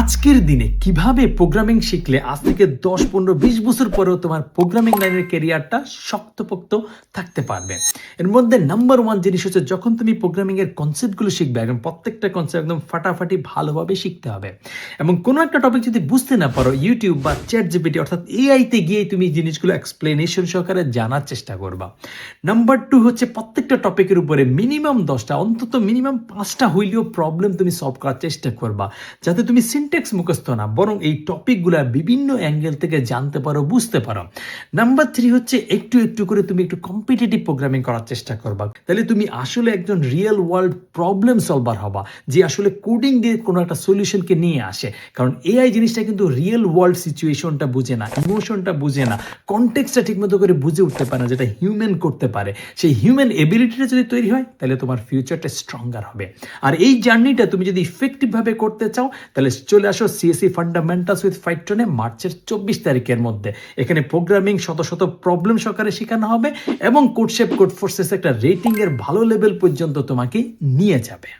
আজকের দিনে কীভাবে প্রোগ্রামিং শিখলে আজ থেকে দশ, পনেরো, বিশ বছর পরেও তোমার প্রোগ্রামিং লাইনের ক্যারিয়ারটা শক্তপোক্ত থাকতে পারবে? এর মধ্যে নাম্বার ওয়ান জিনিস হচ্ছে যখন তুমি প্রোগ্রামিং এর কনসেপ্টগুলো শিখবে, একদম প্রত্যেকটা কনসেপ্ট একদম ফাটাফাটি ভালোভাবে শিখতে হবে। এবং কোনো একটা টপিক যদি বুঝতে না পারো ইউটিউব বা চ্যাট জিপিটি অর্থাৎ এআইতে গিয়ে তুমি জিনিসগুলো এক্সপ্লেনেশন সহকারে জানার চেষ্টা করবা। নাম্বার টু হচ্ছে প্রত্যেকটা টপিকের উপরে মিনিমাম দশটা, অন্তত মিনিমাম পাঁচটা হইলেও প্রবলেম তুমি সলভ করার চেষ্টা করবা। যাতে তুমি সিনটেক্স মুখস্থ না, বরং এই টপিকগুলো বিভিন্ন অ্যাঙ্গেল থেকে জানতে পারো, বুঝতে পারো। নাম্বার থ্রি হচ্ছে একটু একটু করে তুমি একটু কম্পিটিটিভ প্রোগ্রামিং করার চেষ্টা করবা। তাহলে তুমি আসলে একজন রিয়েল ওয়ার্ল্ড প্রবলেম সলভার হবা, যে আসলে কোডিং দিয়ে কোনো একটা সলিউশনকে নিয়ে আসে। কারণ এআই জিনিসটা কিন্তু রিয়েল ওয়ার্ল্ড সিচুয়েশনটা বুঝে না ইমোশনটা বুঝে না কনটেক্সটটা ঠিকমতো করে বুঝে উঠতে পারে না, যেটা হিউম্যান করতে পারে। সেই হিউম্যান এবিলিটিটা যদি তৈরি হয়, তাহলে তোমার ফিউচারটা স্ট্রঙ্গার হবে। আর এই জার্নিটা তুমি যদি ইফেক্টিভভাবে করতে চাও, তাহলে চলে আসো সিএসি ফান্ডামেন্টালস উইথ ফাইটনে মার্চের চব্বিশ তারিখের মধ্যে। এখানে প্রোগ্রামিং শত শত প্রবলেম সহকারে শেখানো হবে এবং কোডশেপ কোড ফোর্সেস একটা রেটিংয়ের ভালো লেভেল পর্যন্ত তোমাকে নিয়ে যাবে।